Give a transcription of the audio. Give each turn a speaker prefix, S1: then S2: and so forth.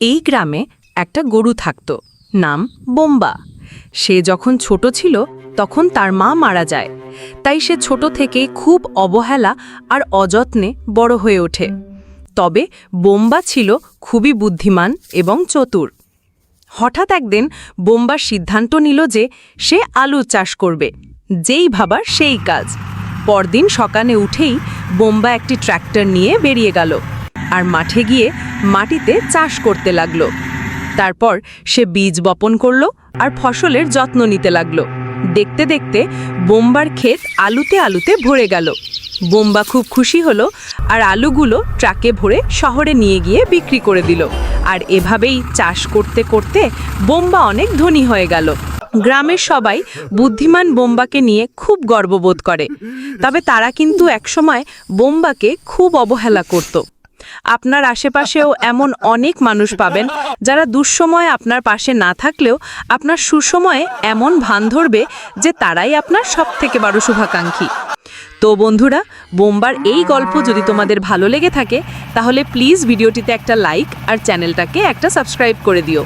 S1: এই গ্রামে একটা গরু থাকত, নাম বোম্বা। সে যখন ছোট ছিল, তখন তার মা মারা যায়। তাই সে ছোট থেকেই খুব অবহেলা আর অযত্নে বড় হয়ে ওঠে। তবে বোম্বা ছিল খুবই বুদ্ধিমান এবং চতুর। হঠাৎ একদিন বোম্বার সিদ্ধান্ত নিল যে সে আলু চাষ করবে, যেই ভাবার সেই কাজ। পরদিন সকালে উঠেই বোম্বা একটি ট্র্যাক্টর নিয়ে বেরিয়ে গেল। আর মাঠে গিয়ে মাটিতে চাষ করতে লাগল। তারপর সে বীজ বপন করল আর ফসলের যত্ন নিতে লাগল। দেখতে দেখতে বোম্বার ক্ষেত আলুতে আলুতে ভরে গেল। বোম্বা খুব খুশি হলো আর আলুগুলো ট্রাকে ভরে শহরে নিয়ে গিয়ে বিক্রি করে দিল। আর এভাবেই চাষ করতে করতে বোম্বা অনেক ধনী হয়ে গেল। গ্রামের সবাই বুদ্ধিমান বোম্বাকে নিয়ে খুব গর্ববোধ করে। তবে তারা কিন্তু একসময় বোম্বাকে খুব অবহেলা করত। আপনার আশেপাশেও এমন অনেক মানুষ পাবেন যারা দুঃসময়ে আপনার পাশে না থাকলেও আপনার সুসময়ে এমন ভান ধরবে যে তারাই আপনার সবথেকে বড় শুভাকাঙ্ক্ষী। তো বন্ধুরা, বোম্বার এই গল্প যদি তোমাদের ভালো লেগে থাকে, তাহলে প্লিজ ভিডিওটিতে একটা লাইক আর চ্যানেলটাকে একটা সাবস্ক্রাইব করে দিও।